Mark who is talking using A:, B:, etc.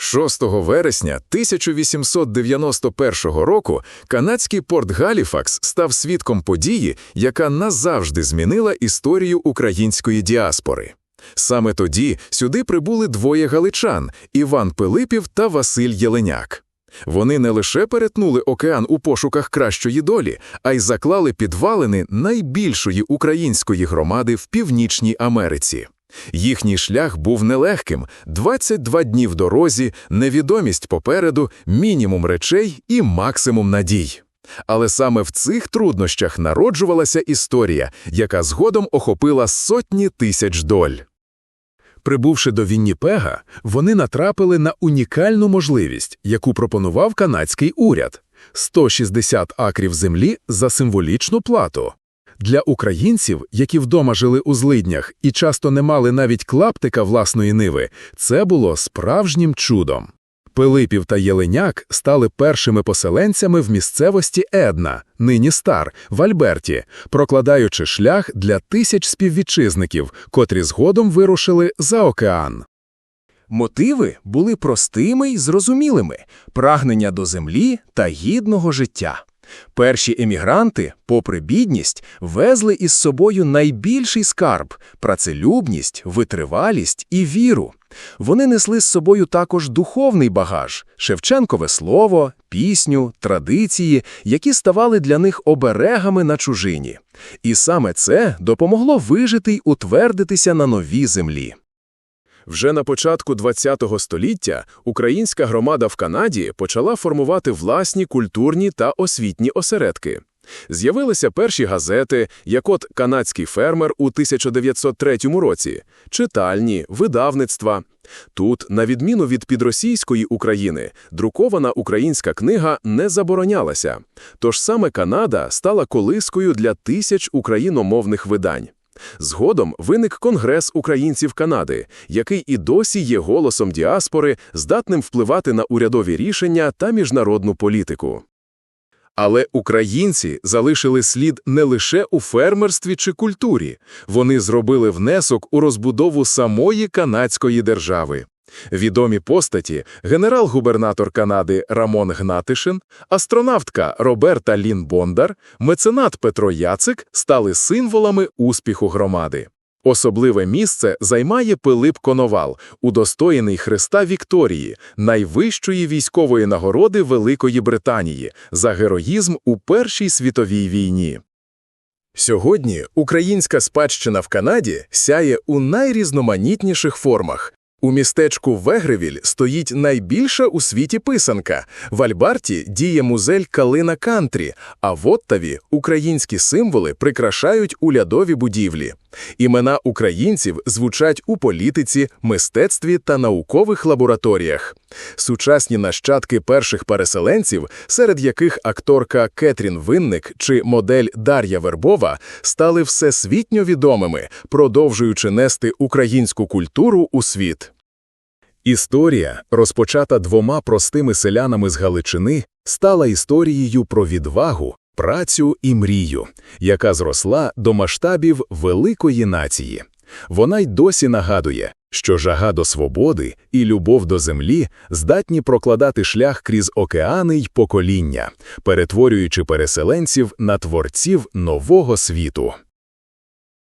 A: 6 вересня 1891 року канадський порт Галіфакс став свідком події, яка назавжди змінила історію української діаспори. Саме тоді сюди прибули двоє галичан – Іван Пилипів та Василь Єленяк. Вони не лише перетнули океан у пошуках кращої долі, а й заклали підвалини найбільшої української громади в Північній Америці. Їхній шлях був нелегким: 22 дні в дорозі, невідомість попереду, мінімум речей і максимум надій. Але саме в цих труднощах народжувалася історія, яка згодом охопила сотні тисяч доль.
B: Прибувши до Вінніпега, вони натрапили на унікальну можливість, яку пропонував канадський уряд – 160 акрів землі за символічну плату. Для українців, які вдома жили у злиднях і часто не мали навіть клаптика власної ниви, це було справжнім чудом. Пилипів та Єленяк стали першими поселенцями в місцевості Една, нині Стар, в Альберті, прокладаючи шлях для тисяч співвітчизників, котрі згодом вирушили за океан.
C: Мотиви були простими й зрозумілими прагнення до землі та гідного життя. Перші емігранти, попри бідність, везли із собою найбільший скарб працелюбність, витривалість і віру. Вони несли з собою також духовний багаж, Шевченкове слово, пісню, традиції, які ставали для них оберегами на чужині. І саме це допомогло вижити й утвердитися на новій землі.
A: Вже на початку ХХ століття українська громада в Канаді почала формувати власні культурні та освітні осередки. З'явилися перші газети, як от «Канадський фермер» у 1903 році, читальні, видавництва. Тут, на відміну від підросійської України, друкована українська книга не заборонялася, тож саме Канада стала колискою для тисяч україномовних видань. Згодом виник Конгрес українців Канади, який і досі є голосом діаспори, здатним впливати на урядові рішення та міжнародну політику. Але українці залишили слід не лише у фермерстві чи культурі, вони зробили внесок у розбудову самої канадської держави. Відомі постаті генерал-губернатор Канади Рамон Гнатишин, астронавтка Роберта Лін Бондар, меценат Петро Яцик стали символами успіху громади. Особливе місце займає Пилип Коновал, удостоєний Христа Вікторії, найвищої військової нагороди Великої Британії за героїзм у Першій світовій війні. Сьогодні українська спадщина в Канаді сяє у найрізноманітніших формах. У містечку Вегревіль стоїть найбільша у світі писанка. В Альбарті діє музель Калина Кантрі, а в Оттаві українські символи прикрашають улядові будівлі. Імена українців звучать у політиці, мистецтві та наукових лабораторіях. Сучасні нащадки перших переселенців, серед яких акторка Кетрін Винник чи модель Дар'я Вербова, стали всесвітньо відомими, продовжуючи нести українську культуру у світ. Історія, розпочата двома простими селянами з Галичини, стала історією про відвагу, працю і мрію, яка зросла до масштабів великої нації. Вона й досі нагадує, що жага до свободи і любов до землі здатні прокладати шлях крізь океани й покоління, перетворюючи переселенців на творців нового світу.